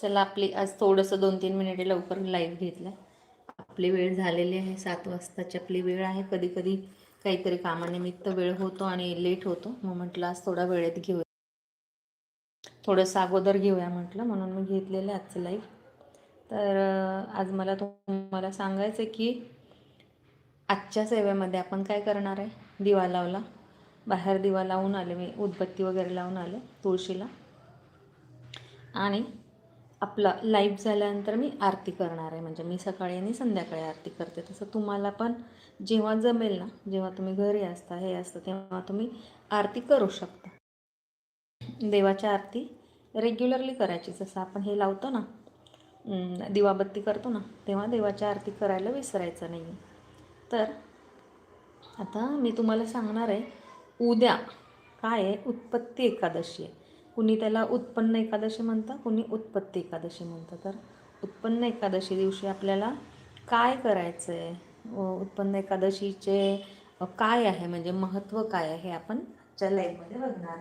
चला आपली आज थोडंसं दोन तीन मिनिटे लवकर लाईव्ह घेतलं आपली वेळ झालेली आहे सात वाजताची आपली वेळ आहे. कधी कधी काहीतरी कामानिमित्त वेळ होतो आणि लेट होतो. मग म्हटलं आज थोडा वेळेत घेऊया. थोडंसं अगोदर घेऊया म्हटलं म्हणून मी घेतलेलं आहे आजचं लाईव्ह तर आज मला तुम्हाला सांगायचं आहे की आजच्या सेवेमध्ये आपण काय करणार आहे? दिवा लावला. बाहेर दिवा लावून आले मी उदबत्ती वगैरे लावून आले तुळशीला. आणि आपलं लाईव्ह झाल्यानंतर मी आरती करणार आहे. म्हणजे मी सकाळी आणि संध्याकाळी आरती करते. तसं तुम्हाला पण जेव्हा जमेल ना जेव्हा तुम्ही घरी असता हे असतं तेव्हा तुम्ही आरती करू शकता. देवाची आरती रेग्युलरली करायची. जसं आपण हे लावतो ना दिवाबत्ती करतो ना तेव्हा देवाची आरती करायला विसरायचं नाही तर आता मी तुम्हाला सांगणार आहे उद्या काय आहे? उत्पत्ती एकादशी आहे. कुणी त्याला उत्पन्न एकादशी म्हणतं कुणी उत्पत्ती एकादशी म्हणतं. तर उत्पन्न एकादशी दिवशी आपल्याला काय करायचं आहे उत्पन्न एकादशीचे काय आहे? म्हणजे महत्त्व काय आहे हे आपण आजच्या लाईव्हमध्ये बघणार.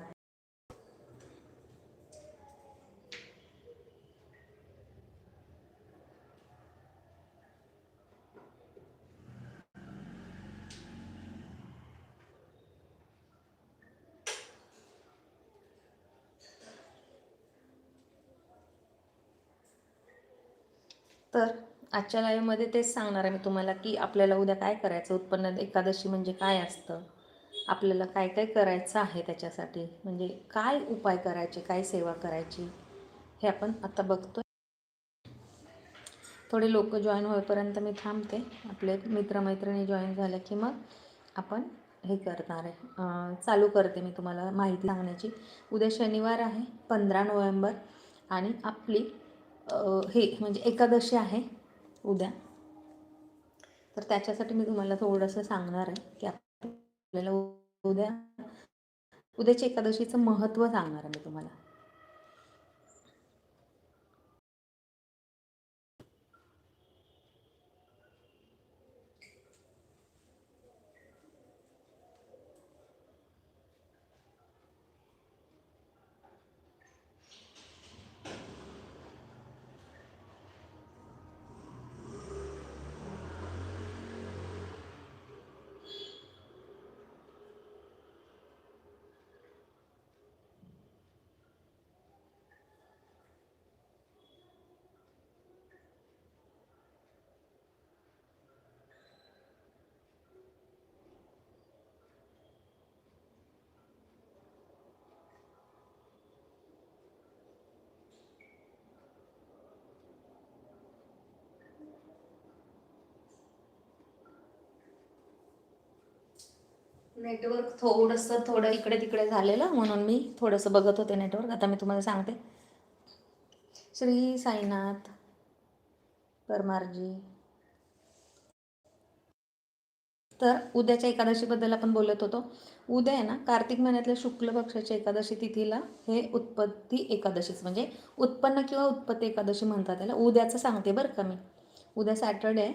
तर आजच्या लाईव्हमध्ये तेच सांगणार आहे मी तुम्हाला की आपल्याला उद्या काय करायचं? उत्पन्न एकादशी म्हणजे काय असतं? आपल्याला काय काय करायचं आहे त्याच्यासाठी? म्हणजे काय उपाय करायचे? काय सेवा करायची? हे आपण आता बघतोय. थोडे लोक जॉईन होईपर्यंत मी थांबते. आपले मित्रमैत्रिणी जॉईन झाल्या की मग आपण हे करणार आहे. चालू करते मी तुम्हाला माहिती सांगण्याची. उद्या शनिवार आहे पंधरा नोव्हेंबर आणि आपली हे म्हणजे एकादशी आहे उद्या. तर त्याच्यासाठी मी तुम्हाला थोडंसं सांगणार आहे की आपल्याला उद्या उद्याच्या एकादशीचं महत्त्व सांगणार आहे मी तुम्हाला. नेटवर्क थोडंसं थोडं इकडे तिकडे झालेलं म्हणून मी थोडंसं बघत होते नेटवर्क आता मी तुम्हाला सांगते. श्री साईनाथ परमारजी. तर उद्याच्या एकादशीबद्दल आपण बोलत होतो. उद्या आहे ना कार्तिक महिन्यातल्या शुक्ल पक्षाच्या एकादशी तिथीला हे उत्पत्ती एकादशीच म्हणजे उत्पन्न किंवा उत्पत्ती एकादशी म्हणतात त्याला. उद्याचं सांगते बरं का मी. उद्या सॅटर्डे आहे.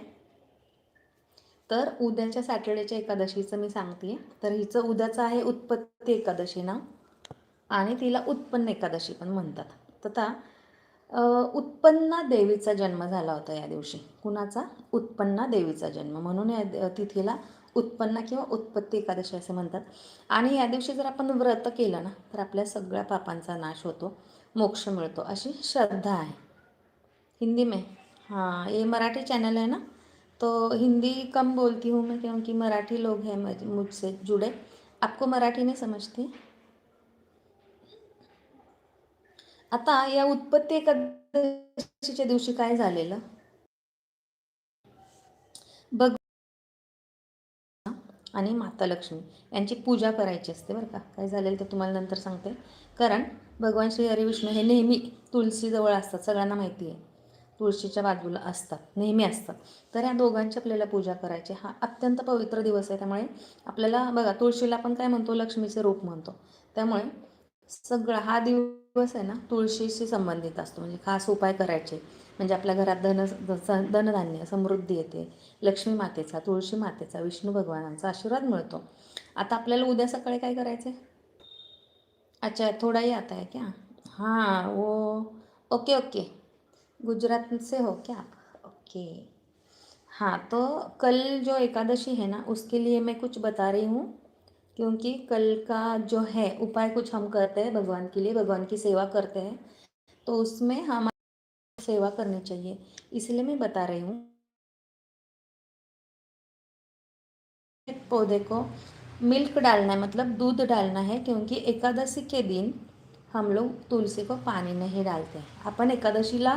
तर उद्याच्या सॅटर्डेच्या एकादशीचं मी सांगते. तर हिचं उद्याचं आहे उत्पत्ती एकादशी ना? आणि तिला उत्पन्न एकादशी पण म्हणतात. तर उत्पन्ना देवीचा जन्म झाला होता या दिवशी. कुणाचा? उत्पन्ना देवीचा जन्म. म्हणून या तिथीला उत्पन्न किंवा उत्पत्ती एकादशी असे म्हणतात. आणि या दिवशी जर आपण व्रत केलं ना तर आपल्या सगळ्या पापांचा नाश होतो मोक्ष मिळतो अशी श्रद्धा आहे. हिंदी में हाँ ये मराठी चॅनल आहे ना? तो हिंदी कम बोलती हूँ मैं क्योंकि मराठी लोग हैं मुझसे जुड़े। आपको मराठी नहीं समझती? आता या उत्पत्ती एकादशीच्या दिवशी काय झालेलं? बघ आणि माता लक्ष्मी यांची पूजा करायची असते बरं का. काय झालेलं ते तुम्हाला नंतर सांगते. कारण भगवान श्री हरिविष्णू हे नेहमी तुळशीजवळ असतात सगळ्यांना माहिती आहे. तुळशीच्या बाजूला असतात नेहमी असतात. तर ह्या दोघांची आपल्याला पूजा करायची. हा अत्यंत पवित्र दिवस आहे. त्यामुळे आपल्याला बघा तुळशीला आपण काय म्हणतो? लक्ष्मीचे रूप म्हणतो. त्यामुळे सगळा हा दिवस आहे ना तुळशीशी संबंधित असतो. म्हणजे खास उपाय करायचे. म्हणजे आपल्या घरात धन धनधान्य समृद्धी येते. लक्ष्मी मातेचा तुळशी मातेचा विष्णू भगवानांचा आशीर्वाद मिळतो. आता आपल्याला उद्या सकाळी काय करायचं आहे अच्छा थोडाही आता आहे क्या? हां ओ ओके ओके. गुजरात से हो क्या? आप ओके। हाँ तो कल जो एकादशी है ना, उसके लिए मैं कुछ बता रही हूँ, क्योंकि कल का जो है, उपाय कुछ हम करते हैं भगवान के लिए, भगवान की सेवा करते हैं तो उसमें हमारी सेवा करनी चाहिए, इसलिए मैं बता रही हूँ। पौधे को मिल्क डालना है मतलब दूध डालना है, क्योंकि एकादशी के दिन हम लोग तुलसी को पाणी नाही डालते आपण एकादशीला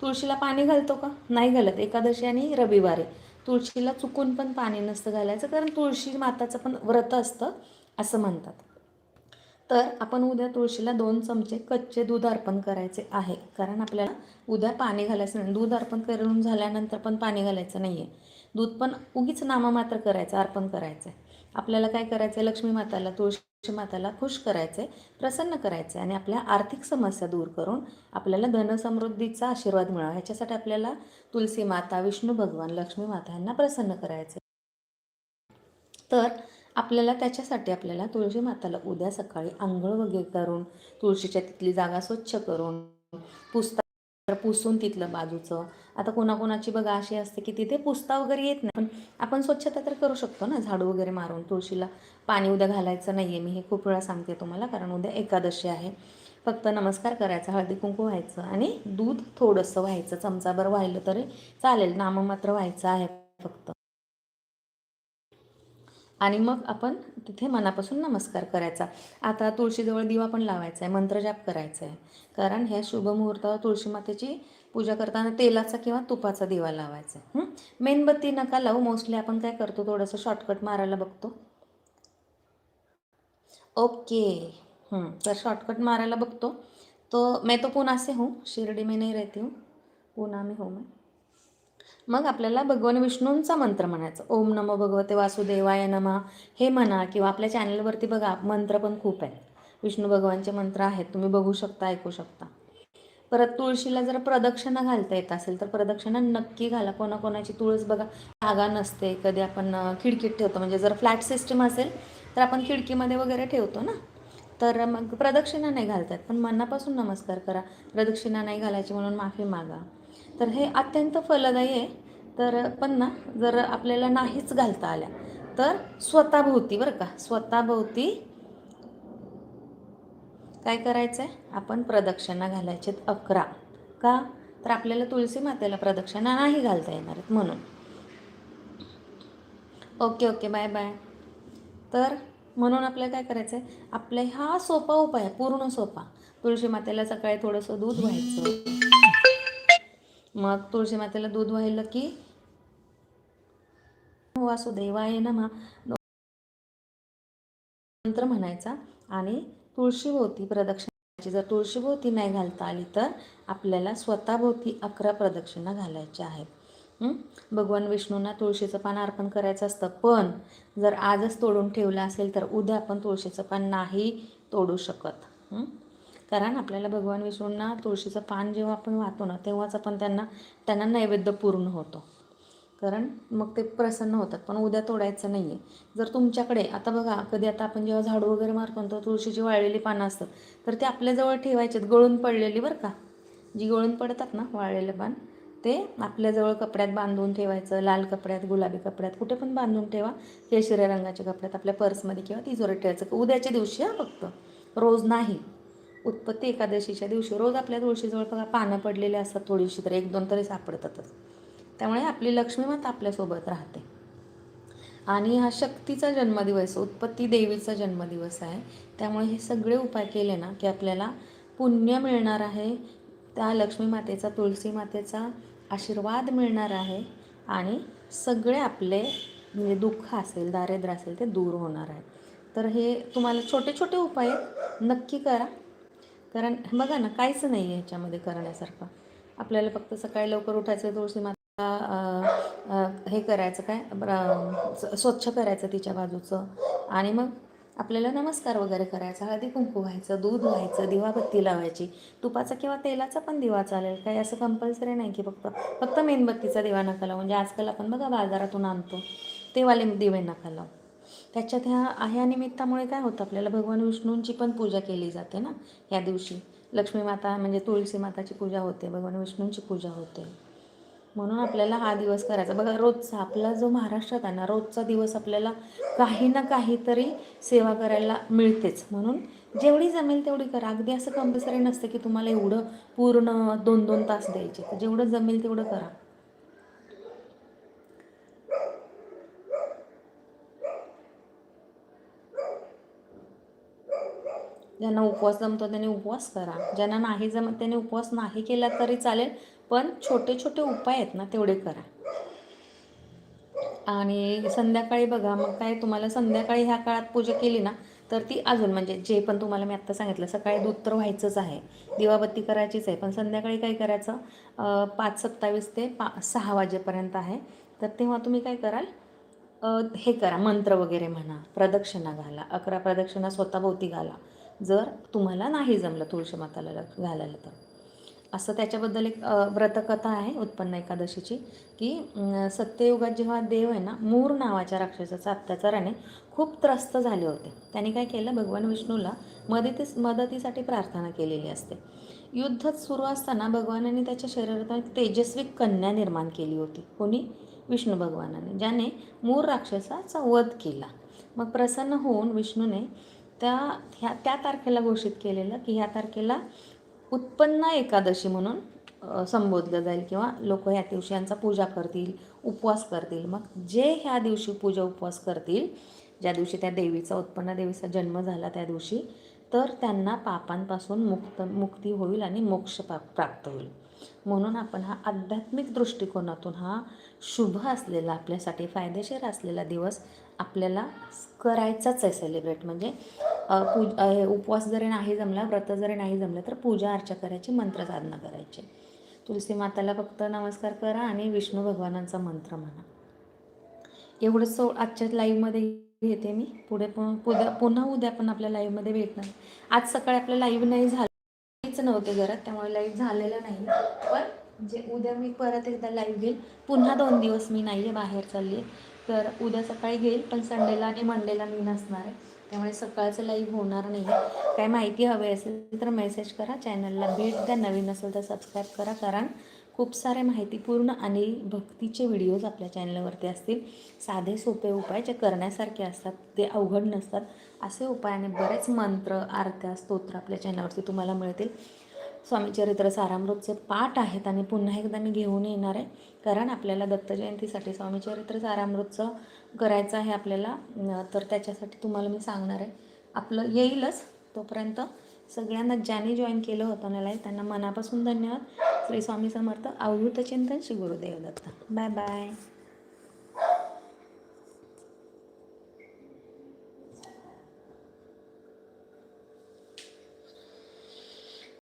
तुळशीला पाणी घालतो का? नाही घालत. एकादशी आणि रविवारी. तुळशीला चुकून पण पाणी नसतं घालायचं कारण तुळशी माताचं पण व्रत असतं असं म्हणतात. तर आपण उद्या तुळशीला दोन चमचे कच्चे दूध अर्पण करायचे आहे. कारण आपल्याला उद्या पाणी घालायचं नाही. दूध अर्पण करून झाल्यानंतर पण पाणी घालायचं नाही आहे दूध पण उगीच नाममात्र करायचं अर्पण करायचं आहे आपल्याला काय करायचं आहे लक्ष्मी माताला तुळशी माताला खुश करायचं प्रसन्न करायचे आणि आपल्या आर्थिक समस्या दूर करून आपल्याला धनसमृद्धीचा आशीर्वाद मिळावा. ह्याच्यासाठी आपल्याला तुलसी माता विष्णू भगवान लक्ष्मी माता यांना प्रसन्न करायचंय. तर आपल्याला त्याच्यासाठी आपल्याला तुळशी माताला उद्या सकाळी आंघोळ वगैरे करून तुळशीच्या तिथली जागा स्वच्छ करून तर पुसून तिथलं बाजूचं. आता कोणाकोणाची बघा अशी असते की तिथे पुसता वगैरे येत नाही. पण आपण स्वच्छता तर करू शकतो ना झाडू वगैरे मारून तुळशीला पाणी उद्या घालायचं नाही आहे मी हे खूप वेळा सांगते तुम्हाला कारण उद्या एकादशी आहे. फक्त नमस्कार करायचा हळदी कुंकू व्हायचं आणि दूध थोडंसं व्हायचं. चमचाभर व्हायलं तरी चालेल. नाममात्र व्हायचं आहे फक्त. आणि मग आपण तिथे मनापासून नमस्कार करायचा. आता तुळशीजवळ दिवा पण लावायचा आहे मंत्रजाप करायचा आहे. कारण ह्या शुभमुहूर्तावर तुळशी मातेची पूजा करताना तेलाचा किंवा तुपाचा दिवा लावायचा आहे. मेणबत्ती नका लावू मोस्टली आपण काय करतो थोडंसं शॉर्टकट मारायला बघतो. ओके. तर शॉर्टकट मारायला बघतो. तो मैं तो पुन्हा से हूँ शिरडी में नहीं रहती हूँ. पुन्हा में हूँ मैं. मग आपल्याला भगवान विष्णूंचा मंत्र म्हणायचा. ओम नमो भगवते वासुदेवाय नमा. हे म्हणा किंवा आपल्या चॅनलवरती बघा मंत्र पण खूप आहेत. विष्णू भगवानचे मंत्र आहेत. तुम्ही बघू शकता ऐकू शकता. परत तुळशीला जर प्रदक्षिणा घालता येत असेल तर प्रदक्षिणा नक्की घाला. कोणाकोणाची तुळस बघा जागा नसते. कधी आपण खिडकीत ठेवतो. म्हणजे जर फ्लॅट सिस्टम असेल तर आपण खिडकीमध्ये वगैरे ठेवतो ना? तर मग प्रदक्षिणा नाही घालतात पण मनापासून नमस्कार करा. प्रदक्षिणा नाही घालायची म्हणून माफी मागा. तर हे अत्यंत फलदायी आहे. तर पण ना जर आपल्याला नाहीच घालता आल्या तर स्वतःभोवती बरं का स्वतःभोवती काय करायचं आहे आपण प्रदक्षिणा घालायचे अकरा. का? तर आपल्याला तुळशी मातेला प्रदक्षिणा नाही घालता येणार आहेत म्हणून. Okay okay bye bye. तर म्हणून आपल्याला काय करायचं आहे आपल्या हा सोपा उपाय पूर्ण सोपा. तुळशी मातेला सकाळी थोडंसं दूध व्हायचं. मग तुळशी मातेला दूध वाहिलं की वासुदेवाय नमा. मंत्र म्हणायचा आणि तुळशीभोवती प्रदक्षिणाची जर तुळशीभोवती नाही घालता आली तर आपल्याला स्वतःभोवती अकरा प्रदक्षिणा घालायच्या आहेत. भगवान विष्णूंना तुळशीचं पान अर्पण करायचं असतं पण जर आजच तोडून ठेवलं असेल तर उद्या आपण तुळशीचं पान नाही तोडू शकत. कारण आपल्याला भगवान विष्णूंना तुळशीचं पान जेव्हा आपण वाहतो ना तेव्हाच आपण त्यांना त्यांना नैवेद्य पूर्ण होतो. कारण मग ते प्रसन्न होतात. पण उद्या तोडायचं नाही आहे जर तुमच्याकडे आता बघा कधी आता आपण जेव्हा झाडू वगैरे मारतो तर तुळशीची वाळलेली पानं असतात. तर ते आपल्याजवळ ठेवायचेत गळून पडलेली बरं का. जी गळून पडतात ना वाळलेलं पान ते आपल्याजवळ कपड्यात बांधून ठेवायचं. लाल कपड्यात गुलाबी कपड्यात कुठे पण बांधून ठेवा. केशरी रंगाच्या कपड्यात आपल्या पर्समध्ये किंवा तिजोरीत ठेवायचं. उद्याच्या दिवशी हा फक्त. रोज नाही. उत्पत्ती एकादशीच्या दिवशी रोज आपल्या तुळशीजवळ बघा पानं पडलेली असतात थोडीशी तर एक दोन तरी सापडतातच त्यामुळे आपली लक्ष्मी माता आपल्यासोबत राहते. आणि हा शक्तीचा जन्मदिवस उत्पत्ती देवीचा जन्मदिवस आहे. त्यामुळे हे सगळे उपाय केले ना की आपल्याला पुण्य मिळणार आहे त्या लक्ष्मी मातेचा तुळशी मातेचा आशीर्वाद मिळणार आहे आणि सगळे आपले म्हणजे दुःख असेल दारिद्र्य असेल ते दूर होणार आहे. तर हे तुम्हाला छोटे छोटे उपाय नक्की करा. कारण बघा ना काहीच नाही आहे ह्याच्यामध्ये करण्यासारखं. आपल्याला फक्त सकाळी लवकर उठायचं तुळशी माता हे करायचं काय? स्वच्छ करायचं तिच्या बाजूचं. आणि मग आपल्याला नमस्कार वगैरे करायचा हळदी कुंकू व्हायचं दूध व्हायचं दिवाबत्ती लावायची. तुपाचा किंवा तेलाचा पण दिवा चालेल. काही असं कंपल्सरी नाही की फक्त फक्त मेणबत्तीचा दिवा नका लावू. म्हणजे आजकाल आपण बघा बाजारातून आणतो ते वाले दिवे नका लावू. त्याच्यात ह्या ह्या निमित्तामुळे काय होतं आपल्याला? भगवान विष्णूंची पण पूजा केली जाते ना या दिवशी. लक्ष्मी माता म्हणजे तुळशी माताची पूजा होते भगवान विष्णूंची पूजा होते. म्हणून आपल्याला हा दिवस करायचा. बघा रोजचा आपला जो महाराष्ट्रात आहे ना रोजचा दिवस आपल्याला काही ना काहीतरी सेवा करायला मिळतेच. म्हणून जेवढी जमेल तेवढी करा. अगदी असं कंपल्सरी नसतं की तुम्हाला एवढं पूर्ण दोन दोन तास द्यायचे. तर जेवढं जमेल तेवढं करा. ज्यांना उपवास जमतो त्यांनी उपवास करा. ज्यांना नाही जमत त्यांनी उपवास नाही केला तरी चालेल पण छोटे छोटे उपाय आहेत ना तेवढे करा. आणि संध्याकाळी बघा मग काय तुम्हाला संध्याकाळी ह्या काळात पूजा केली ना तर ती अजून म्हणजे जे पण तुम्हाला मी आत्ता सांगितलं सकाळी दूध तर व्हायचंच आहे दिवाबत्ती करायचीच आहे पण संध्याकाळी काय करायचं? पाच सत्तावीस ते पा सहा वाजेपर्यंत आहे. तर तेव्हा तुम्ही काय कराल? हे करा मंत्र वगैरे म्हणा प्रदक्षिणा घाला अकरा प्रदक्षिणा स्वतःभोवती घाला. जर तुम्हाला नाही जमलं तुळशी माताला घालायला तर. असं त्याच्याबद्दल एक व्रतकथा आहे उत्पन्न एकादशीची की सत्ययुगात जेव्हा देव आहे ना मूर नावाच्या राक्षसाचा अत्याचाराने खूप त्रस्त झाले होते. त्याने काय केलं भगवान विष्णूला मदतीस मदतीसाठी प्रार्थना केलेली असते. युद्ध सुरू असताना भगवानाने त्याच्या शरीरात एक तेजस्वी कन्या निर्माण केली होती. कोणी? विष्णू भगवानाने ज्याने मूर राक्षसाचा वध केला. मग प्रसन्न होऊन विष्णूने त्या ह्या त्या तारखेला घोषित केलेलं की ह्या तारखेला उत्पन्न एकादशी म्हणून संबोधलं जाईल किंवा लोक ह्या दिवशी यांचा पूजा करतील उपवास करतील. मग जे ह्या दिवशी पूजा उपवास करतील ज्या दिवशी त्या देवीचा उत्पन्न देवीचा जन्म झाला त्या दिवशी तर त्यांना पापांपासून मुक्त मुक्ती होईल आणि मोक्ष पा प्राप्त होईल. म्हणून आपण हा आध्यात्मिक दृष्टिकोनातून हा शुभ असलेला आपल्यासाठी फायदेशीर असलेला दिवस आपल्याला करायचाच आहे सेलिब्रेट म्हणजे पू हे उपवास जरी नाही जमला व्रत जरी नाही जमलं तर पूजा अर्चा करायची मंत्र साधना करायची. तुलसी माताला फक्त नमस्कार करा आणि विष्णू भगवानांचा मंत्र म्हणा. एवढंच सो आजच्या लाईव्हमध्ये घेते मी. पुढे पण पुन्हा उद्या पण आपल्या लाईव्हमध्ये भेटणार. आज सकाळी आपलं लाईव्ह नाही झालं. नव्हते घरात त्यामुळे लाईव्ह झालेलं नाही. पण जे उद्या मी परत एकदा लाईव्ह घेईल पुन्हा दोन दिवस मी नाही आहे बाहेर चालली आहे तर उद्या सकाळी घेईल पण संडेला आणि मंडेला मी नसणार आहे. त्यामुळे सकाळचं लाईव्ह होणार नाही. काय माहिती हवी असेल तर मेसेज करा चॅनलला भेट द्या. नवीन असेल तर सबस्क्राईब करा कारण खूप सारे माहितीपूर्ण आणि भक्तीचे व्हिडिओज आपल्या चॅनलवरती असतील. साधे सोपे उपाय जे करण्यासारखे असतात ते अवघड नसतात. असे उपाय आणि बरेच मंत्र आरत्या स्तोत्र आपल्या चॅनलवरती तुम्हाला मिळतील. स्वामी चरित्र सारामृतचे पाठ आहेत आणि पुन्हा एकदा मी घेऊन येणार आहे. कारण आपल्याला दत्त जयंतीसाठी स्वामी चरित्र सारामृतचं करायचं आहे आपल्याला तर त्याच्यासाठी तुम्हाला मी सांगणार आहे. आपलं येईलच तोपर्यंत. सगळ्यांना ज्यांनी जॉईन केलं होतं मला त्यांना मनापासून धन्यवाद. श्री स्वामी समर्थ अवधूत चिंतन श्री गुरुदेव दत्त. Bye bye